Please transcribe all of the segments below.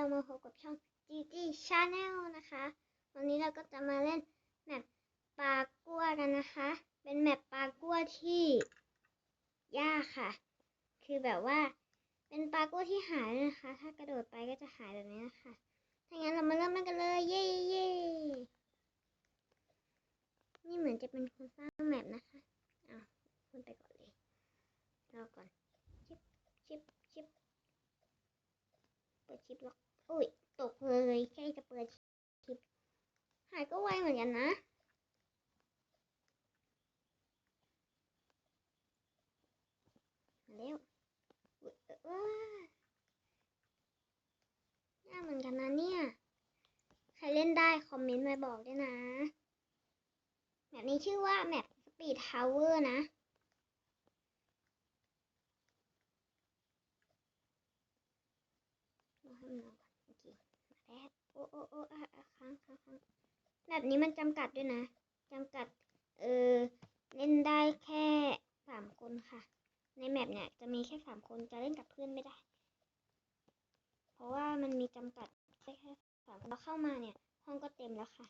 เรามาพบกับช่อง GG Channel นะคะ วันนี้เราก็จะมาเล่นแมปปลากั้วกันนะคะ เป็นแมปปลากั้วที่ยากค่ะ คือแบบว่า เป็นปลากั้วที่หายนะคะ ถ้ากระโดดไปก็จะหายแบบนี้นะคะถ้างั้นเรามาเริ่มกันเลย เย้เย้นี่เหมือนจะเป็นคนสร้างแมปนะคะอ้าวคุณไปก่อนเลยรอก่อนชิปชิปชิปเปิดชิปล็อก อุ้ยตกเลยใกล้จะเปิดชิป หายก็ไวเหมือนกันนะ มาเร็วอุ๊ยากเหมือนกันนะเนี่ย ใครเล่นได้คอมเมนต์มาบอกด้วยนะแมปนี้ชื่อว่าแมปสปีดทาวเวอร์นะรอให้นน โอ้โอ้โอ้โอ้อค้างค้างค้างแบบนี้มันจำกัดด้วยนะจำกัด เออเล่นได้แค่สามคนค่ะ ในแมปเนี่ยจะมีแค่สามคนจะเล่นกับเพื่อนไม่ได้ เพราะว่ามันมีจำกัดแค่สามคนเราเข้ามาเนี่ย ห้องก็เต็มแล้วค่ะ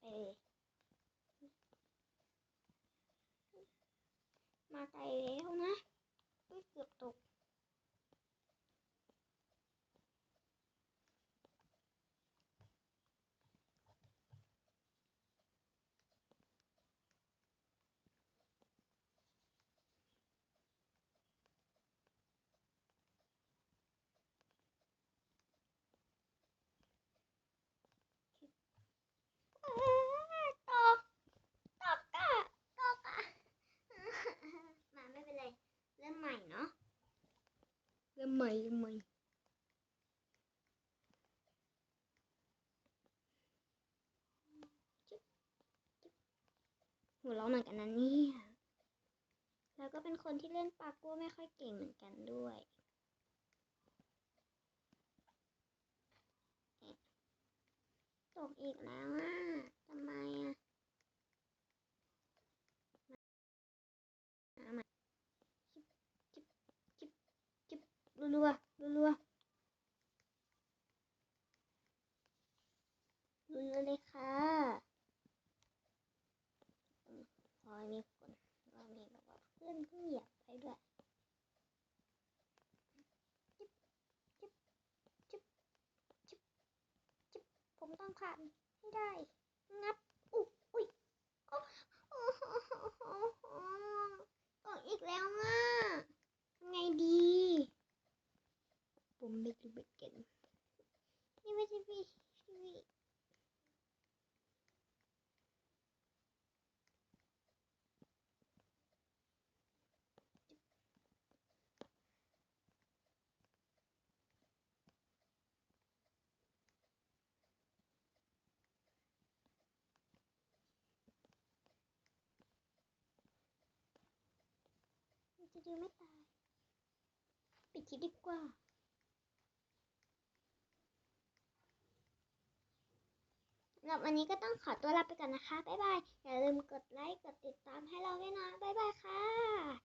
ไปเลยมาไกลแล้วนะเกือบตก ตกตกอะตกอะ มาไม่เป็นไร เริ่ มใหม่เนาะเริ่มใหม่เริ่มใหม่จิ๊บจิ๊บหัวเราะเหมือนกันนะเนี่ยแล้วก็เป็นคนที่เล่นปากัวไม่ค่อยเก่งเหมือนกันด้วยตกอีกแล้วอะทำไมอะมาใหม่จิบจิบจิบจิบ รัวรัวรัวรัวรัวเลยค่ะพอมีคนพอมีแบบว่าเพื่อนเพิ่งเหยียบไปด้วยจิบจิบจิบจิบจิบผมต้องผ่านให้ได้ งับ อุ๊ยอุ๊ยโอ้โอ้โหโอ้โหโอ้โหตกอีกแล้วอะทำไงดี ผมไม่รู้เหมือนกันนี่ไม่ใช่พี่พี่มันจะดูไม่ตาย ปิดคลิปดีกว่า สำหรับวันนี้ก็ต้องขอตัวลาไปก่อนนะคะ บ๊ายบาย อย่าลืมกดไลค์ กดติดตามให้เราด้วยนะ บ๊ายบายค่ะ